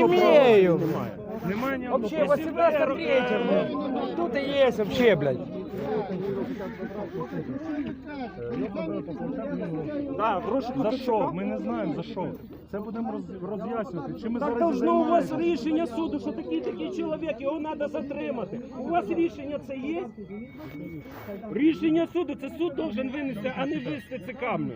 имею. Вообще, 18 третье, блядь. Тут и есть вообще, блядь. Так, гроші за що? Ми не знаємо за що. Це будемо роз- роз'яснювати. Чи ми Так зараз должно у вас займаємося? рішення суду, що такий такий чоловік, його треба затримати. У вас рішення це є? Рішення суду, це суд должен винести, а не ви з ТЦКами.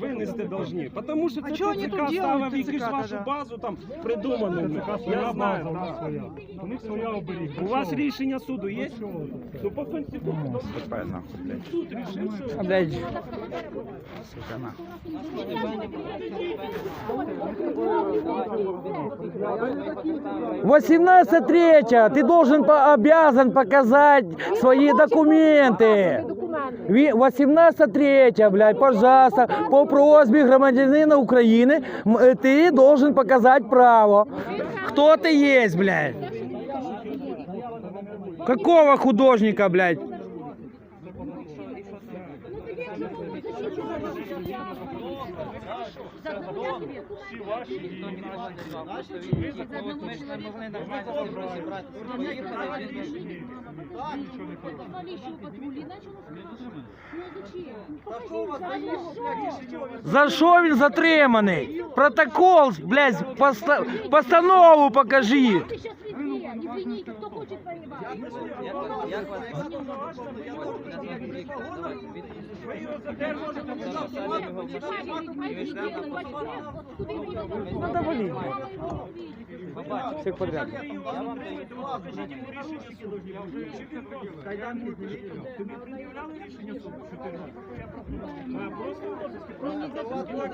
Винести должні. Тому що це чого вони тут делають, ставив якусь вашу базу там придуману. Я знаю. база, у них своя. У них своя оберіг. У вас рішення суду є? Ну по конституції. Суд рішив, що А, Блядь. Восемнадцать третья, ты должен по- обязан показать свои документы. Восемнадцать третья, блядь, пожалуйста, по просьбе громадянина Украины э, ты должен показать право. Кто ты есть, блядь? Какого художника, блядь? Всі ваші і За що він затриманий? Протокол, блядь, поста- постанову покажіть. Ты сейчас везде, извините, кто хочет воевать? Надо валить. Всех подряд. тобі пред'являли рішення суду, що ти Е, Просто в розиску, просто в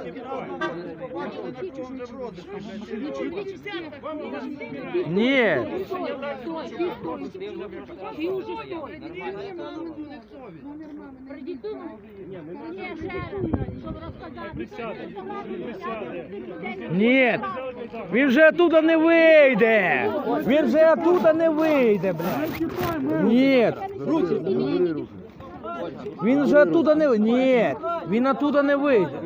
не важливо. Нет. Стой, ты стой. Ты уже стой. Продиктуй мне, чтобы рассказать. Ні, він вже оттуда не вийде. Він вже оттуда не вийде, блядь. Ні. Він вже оттуда не вийде. Ні, він оттуда не вийде.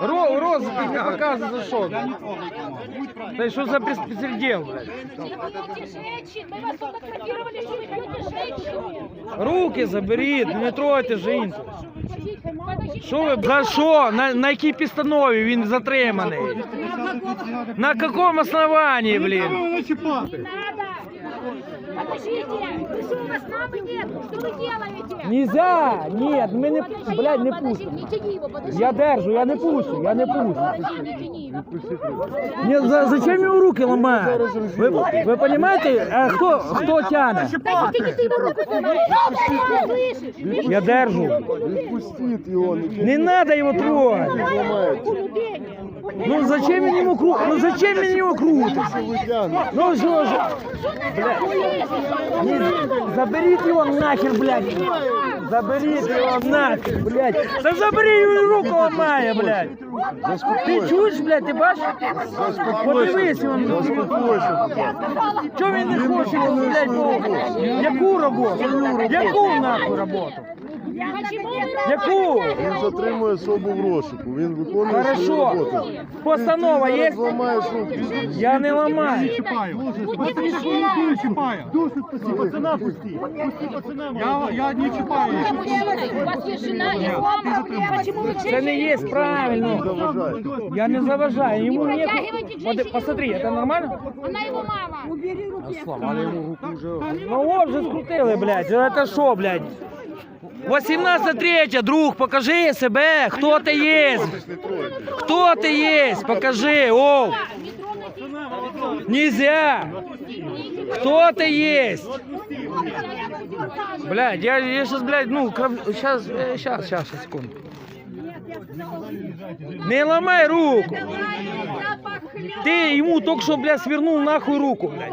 Ро, розыск не показывает за что. Да что за беспредел, блядь? Вы бьете женщин, мы вас фотографировали, что вы бьете женщин. Руки заберіть, не тройте жінку. Подождите, Що ви, за що? На, на якій постанові він затриманий? На якому основанні, блін? не надо. Подождите, вы что, у вас мамы нет? Что вы делаете? Нельзя! Ні, ми не, Подожди, блядь, не подожди, пустимо. Не тяни его, подожди. Я держу, я не пущу, я не пущу. Подожди, не тяни его. Ні, за, зачем йому руки ламають? Ви, ви розумієте, а хто, хто тяне? Так ты не ты его руку снимаешь. Слышишь? Я держу. Відпустіть його, не Не треба його трогати. ламайте. Ну зачем він йому кру... Ну зачем він його крутить? Витягнуть. Ну що ж, Ні, заберіть його нахер, блядь. Заберіть його нахер, блядь. Та забери його руку ламає, блядь. Ти чуєш, блядь, ти бачиш? Подивись його. Чого він не хоче, блядь, роботу? Яку роботу? Яку нахуй роботу? Почему вы Яку? Він затримує особу в розшуку. Він виконує свою Хорошо. роботу. Постанова Ти є? зараз ламаєш руки. Я не ламаю. Пацана пусти. Пусти пацана. Я, я не чіпаю. У вас есть жена, есть мама. Почему вы Це не є правильно. Заважай. Я не заважаю. Ему Не нет. протягивайте к Поди- женщине Посмотри, руки. это нормально? Она его мама. Сломали ему руку уже. Ну вот же скрутили, блядь. Это что, блядь? 18 третя, друг, покажи себе, хто ти є. Хто ти є? Покажи, оу. Нельзя. Хто ти є? Блядь, я, я сейчас, блядь, ну, кров... сейчас, сейчас, сейчас, секунду. Не ломай руку. Ты ему только что, блядь, свернул нахуй руку, блядь.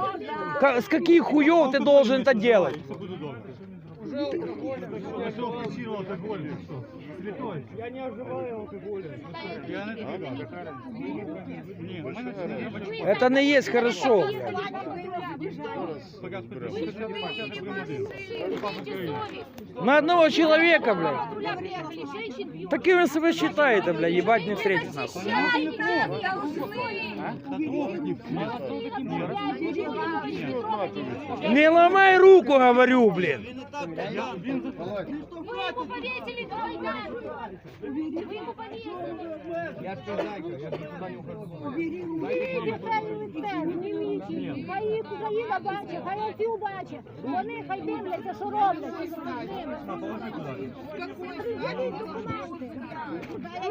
Ка- С каких хуев ты должен это делать? Нашел причину алкогольную. Я не вживаю алкоголя. Я не Это не есть хорошо. На одного человека, блядь. Таким вы себя считаете, блядь, ебать не встретить нахуй. Не ломай руку, говорю, блин. Вы ему повесили двойную. Вы ему поверили. Я что, зайка, я никуда не ухожу. Діти правильні це, дівчі. Хай їх Україна бачить, хай. Вони хай дивляться, що роблять.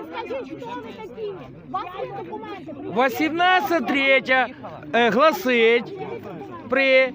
Скажіть, хто ви такі? У документи. 18 третя э, гласить при